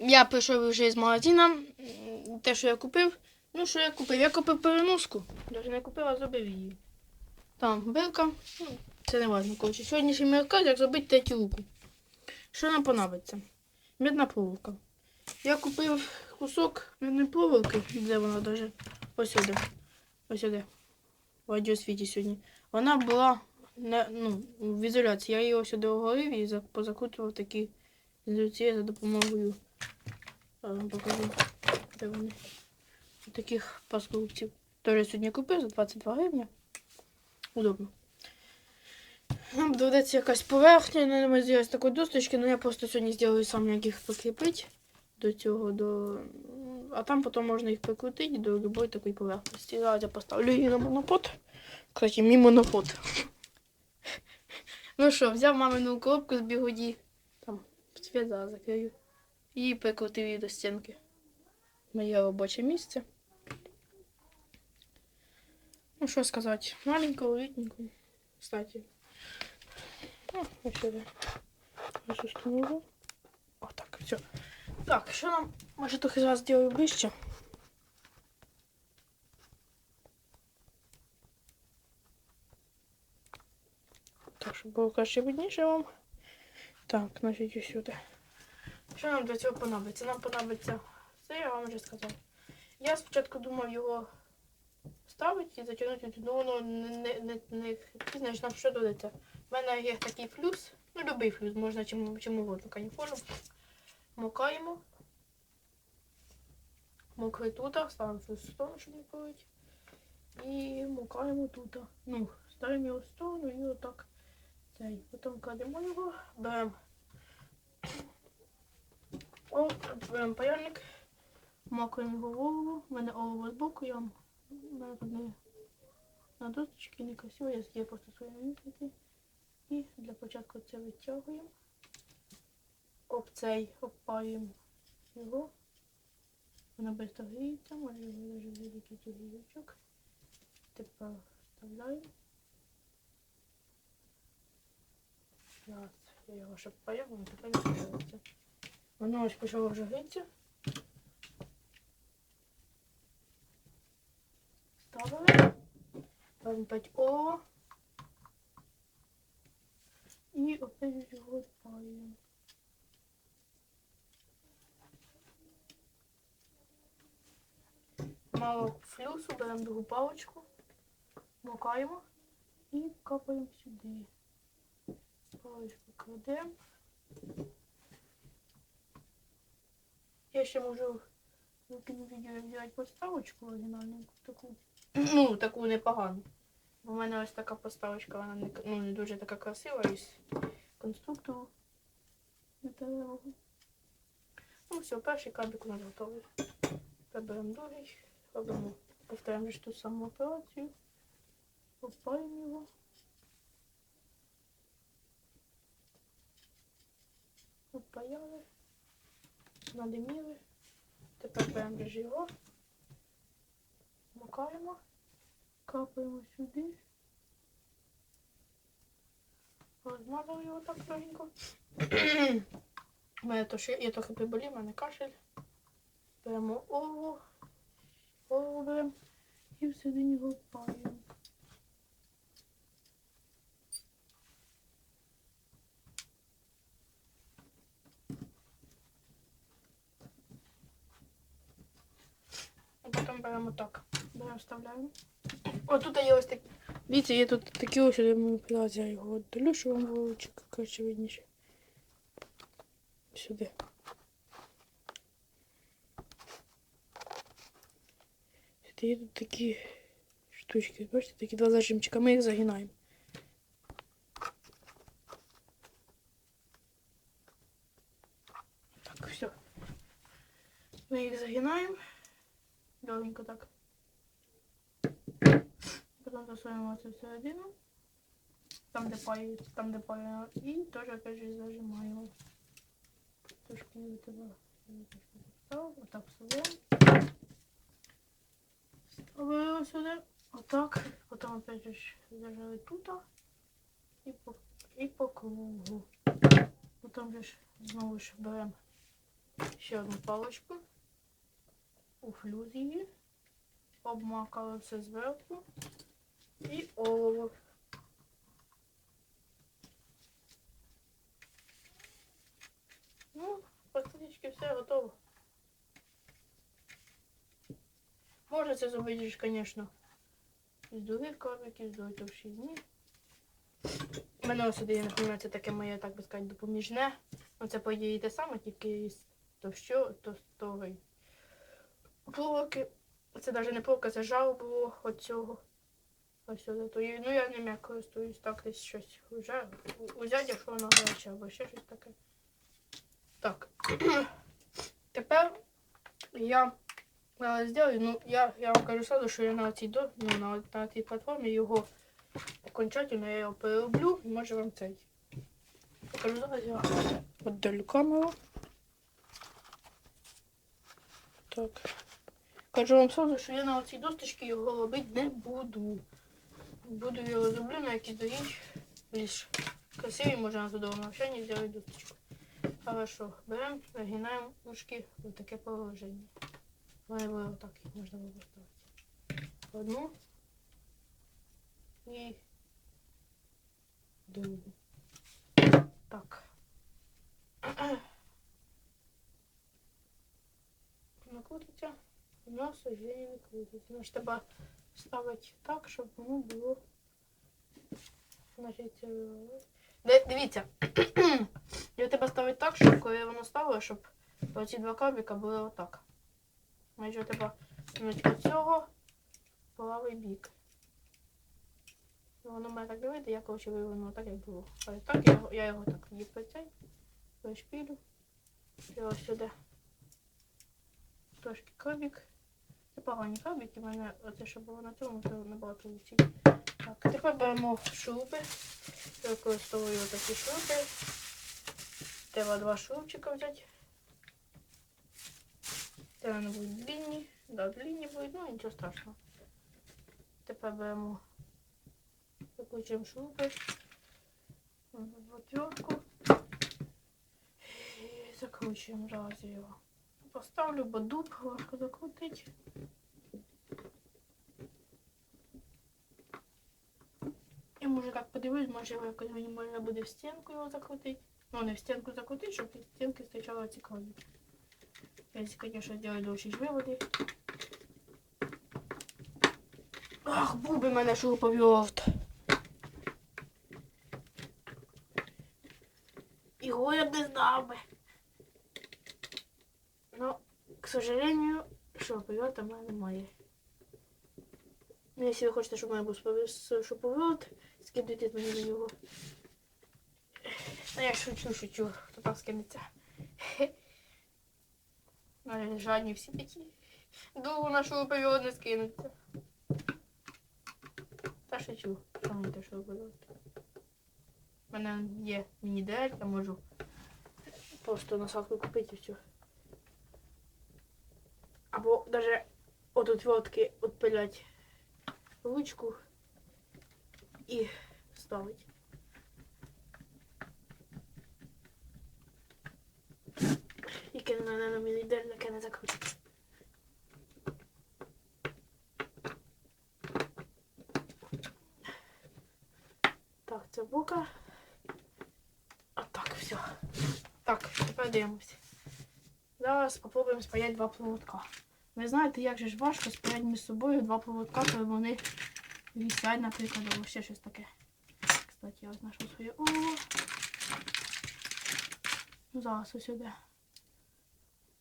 Я прийшов вже з магазина. Те, що я купив. Ну, що я купив? Я купив переноску. Навіть не купив, а зробив її. Там бирка. Ну, це не важливо. Коротше, сьогоднішній мерказ, як зробити третю руку. Що нам понадобиться? Мідна проволока. Я купив кусок мідної проволоки. Де вона даже? Ось сюди. Ось сюди. В радіосвіті сьогодні. Вона була не, ну, в ізоляції. Я її ось сюди оголив і за- позакручував такі інструкції за допомогою. Покажу, де вони. Таких паскрупців. Теж сьогодні купив за 22 гривні. Удобно. Нам доведеться якась поверхня, не можу зробити такої досточки, але я просто сьогодні зроблю сам, як їх прикріпити до цього, до... а там потім можна їх прикрутити до будь-якої такої поверхності. Зараз я поставлю її на монопод. Кстати, мій монопод. ну що, взяв мамину коробку з бігоді, зараз закрию, і прикрутив її до стінки. Моє робоче місце. Ну, що сказати, маленького, літненького. Кстати. О, ось сюди. Ось. О, так, все. Так, що нам, може, трохи зараз зроблю ближче. Так, щоб було краще видніше вам. Так, значить, сюди. Що нам для цього понадобиться? Нам понадобиться це, я вам вже сказав. Я спочатку думав його ставити і затягнути ну воно не, не, не, не ти знаєш, нам що додається. У мене є такий флюс, ну любий флюс, можна чим, чим угодно, каніфолом. Мокаємо. Мокрий тут, ставимо флюс в сторону, щоб не полить. І мокаємо тут. Ну, ставимо його в сторону і отак. Цей. Потім кладемо його, беремо беремо паяльник, макуємо його в голову. У мене олово з боку, я вам у мене тут не на досточки не красиво, я з'їв просто своїми місяці. І для початку це витягуємо. Об цей обпаюємо його. Вона швидко гріється, може навіть великий гілочок. Тепер вставляємо. Зараз я його ще паяв, воно тепер не вставляється. Воно ось почало вже грітися. Ставили. 5 О. І опять його паємо. Мало флюсу, беремо другу паличку, макаємо і капаємо сюди. Паличку кладемо. Я ще можу в відео взяти поставочку оригінальну таку. Ну, таку непогану. В мене ось така поставочка, вона не, ну, не дуже така красива із конструктору металевого. Ну все, перший кабик у нас готовий. Тепер беремо другий, робимо, повторяємо ж ту саму операцію. Попаємо його. Попаяли. Надиміли. Тепер беремо його. Макаємо. Капаємо сюди. Розмазали його так легенько. У мене то ще я трохи приболів, у мене кашель. Беремо олово. Олово беремо і всередині його паємо. А потім беремо так. Беремо, вставляємо. О, тут є ось такі. Дивіться, є тут такі ось маніпуляції. Я його віддалю, щоб вам було краще видніше. Сюди. Сюди є тут такі штучки. Бачите, такі два зажимчика. Ми їх загинаємо. Так, все. Ми їх загинаємо. Легенько так. Потім засуємо це всередину. Там, де паю, там, де паю, і теж опять же зажимаємо. Трошки не тебе поставив, отак вставляємо. Вставили сюди, отак. Потім опять же зажали тут і по, і по кругу. Потім же ж знову ж беремо ще одну паличку. У її. Обмакали все зверху. І олово. Ну, практично все готово. Може це зробити, звісно, з других крабиків, з другої товщини. У мене ось сюди, не це таке моє, так би сказати, допоміжне. Ну, це, по ідеї, те саме, тільки з товщо, товстової проволоки. Це навіть не проволока, це жало було от цього. Ось сюди. Ну, я ним як користуюсь так десь щось вже узяти, якщо воно гаряче, або ще щось таке. Так. Тепер я е, ну, я, я вам кажу сразу, що я на цій, до- ну, на, на цій платформі його окончательно я його перероблю і може вам цей. Покажу зараз я віддалю камеру. Так. Кажу вам сразу, що я на цій досточці його робити не буду. Буду його зроблю на якійсь доріг. Більш красиві, може на судовому навчанні зробити досточку. Хорошо. Беремо, нагинаємо ушки в таке положення. Має було отак можна було поставити. Одну і другу. Так. Воно крутиться. Воно сожження не крутиться. Значить, треба ставити так, щоб воно було. Значить, е, дивіться. Його треба ставити так, щоб коли воно ставило, щоб оці два кабіка були отак. Значить, треба цього правий бік. Ну, Воно має так вийде, я коротше виверну так, як було. Але так я, я його так тоді цей, пришпілю. І сюди. Трошки кабік. Це погані кабіки, в мене оце, що було на цьому, то набагато лучше. Так, тепер беремо шуруби. Я використовую такі шуруби. Треба два шурупчика взяти. Це вони будуть длинні. Да, длинні будуть, ну нічого страшного. Тепер беремо, викручуємо шуруби в отвертку і закручуємо разом його. Поставлю, бо дуб важко закрутить. Я може так подивлюсь, може якось мені можна буде в стінку його закрутити. Ну, не в стінку закрутити, щоб від стінки стачало цікаво. Если, конечно, делать довші ж виводи. Ах, був би мене шуруповерт. Його я б не знав би. Сожалению, шуруповерта в мене немає. Ну, якщо ви хочете, щоб у мене був шуруповерт, скидуйте мені на нього. Та я шучу, шучу, хто там скинеться. Але жадні всі такі. Довго нашого періоду не скинуться. Та шучу, що мені те, робити. У мене є міні-дель, я можу просто насадку купити і все. Або навіть от отвертки відпилять ручку і ставить. Яке на мене міні-дель, яке не закрутить. Так, це бука. А так, все. Так, тепер дивимося. Зараз спробуємо спаяти два проводка. Ви знаєте, як же ж важко спаяти між собою два проводка, коли вони вісять, наприклад, або ще щось таке. Кстати, я ось знайшов своє о. Ну, зараз ось сюди.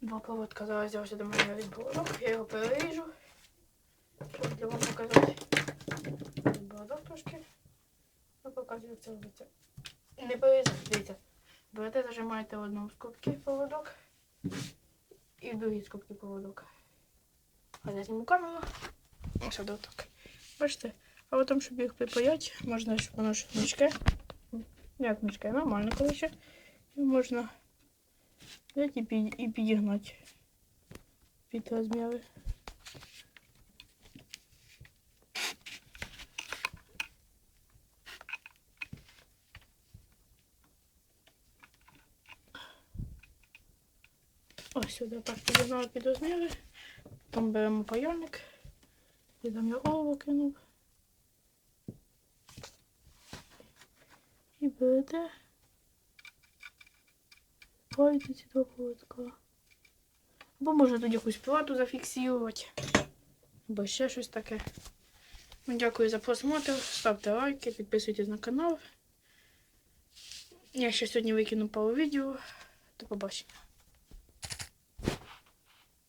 Два проводка. Зараз я ось до мене проводок. Я його переріжу. Щоб для вам показати. Проводок трошки. Ну, показую, як це робиться. Не перерізати, дивіться. Берете, зажимаєте в одну скобки проводок і в другій скобки проводок. Я зніму камеру. Ось. Бачите? А потім, щоб їх припаяти, можна, щоб воно ж гнучке. Як гнучке, нормально, коротше. І можна взяти і, підігнати під розміри. Ось сюди так підігнали під розміри. Там беремо паяльник. І там я олово кинув. І берете. Пойте ці два проводка. Або можна тут якусь плату зафіксувати. Або ще щось таке. Ну, Дякую за просмотр. Ставте лайки, підписуйтесь на канал. Я ще сьогодні викину пару відео. До побачення.